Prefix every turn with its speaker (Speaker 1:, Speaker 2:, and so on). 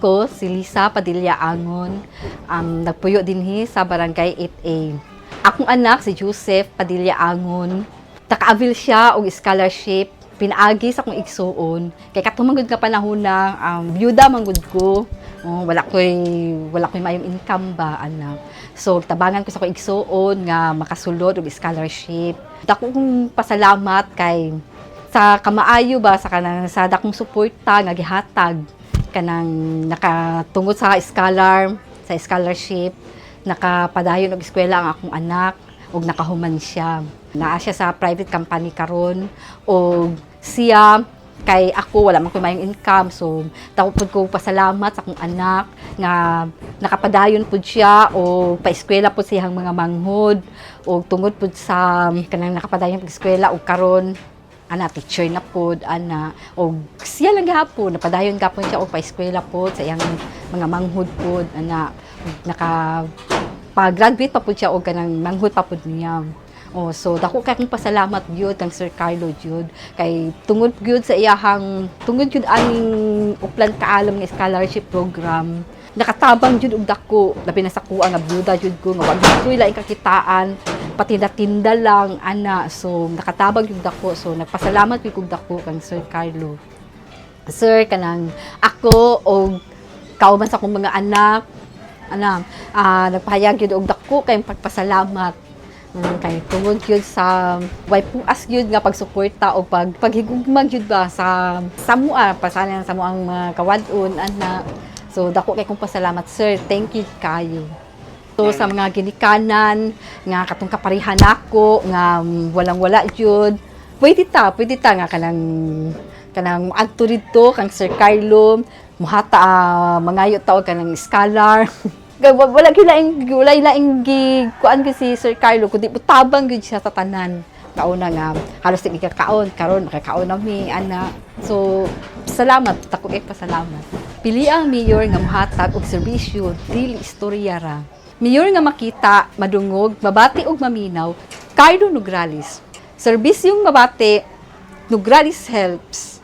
Speaker 1: Ako, si Lisa Padilla Angon, um, nagpuyo dinhi sa Barangay 8A. Akong anak, si Joseph Padilla Angon, naka-avail siya og scholarship. Pinaagi sa akong igsuon. Kay katumangod nga panahon na um, byuda manggod ko. Oh, wala ko'y wala ko'y mayong income ba anak? So tabangan ko sa akong igsuon nga makasulod og scholarship. Dako kong pasalamat kay sa kamaayo ba sa kanang sa dakong suporta nga gihatag kanang nakatungod sa scholar sa scholarship nakapadayon og eskwela ang akong anak ug nakahuman siya. Naa siya sa private company karon ug siya kay ako wala man ko mayong income so dako pud ko pasalamat sa akong anak nga nakapadayon pud siya o paeskwela pud siyang mga manghod o tungod pud sa kanang nakapadayon pag eskwela ug karon ana teacher na pod ana. Og siya lang gihapon napadayon gapon siya og paeskwela pod sa iyang mga manghod pod ana. Naka pag-graduate pa pod siya og kanang manghod pa pod niya. Oh, so dako kay akong pasalamat gyud kang Sir Carlo gyud kay tungod gyud sa iyahang tungod gyud aning uplan kaalam nga scholarship program nakatabang jud og dako. Labi na sa kuha nga byuda jud ko nga wag ko'y laing kakitaan patinda-tinda lang ana. So nakatabang jud dako. So nagpasalamat gyud kog dako kang Sir Carlo. Sir kanang ako og kauban sa akong mga anak ana ah nagpahayag gyud og dako kay pagpasalamat. Mm, kay tungod yun sa way puas yun nga pagsuporta o pag paghigugmag yun ba sa samua pasalan sa mo ang mga ana. So dako kay kong pasalamat sir. Thank you kayo so sa mga ginikanan nga katong kaparihan nako nga mm, walang-wala jud pwede ta pwede ta nga kanang kanang adto didto kang Sir Carlo muhata uh, mangayo taog kanang scholar. Wala gilaing wala ilaing gi kuan si Sir Carlo kundi tabang gyud siya sa tanan. Kauna nga halos di kakaon karon makakaon nami ana. So salamat tako kay pasalamat pili ang mayor nga mohatag og serbisyo dili istorya ra mayor nga makita madungog mabati og maminaw Carlo Nograles. Serbisyong mabati Nograles helps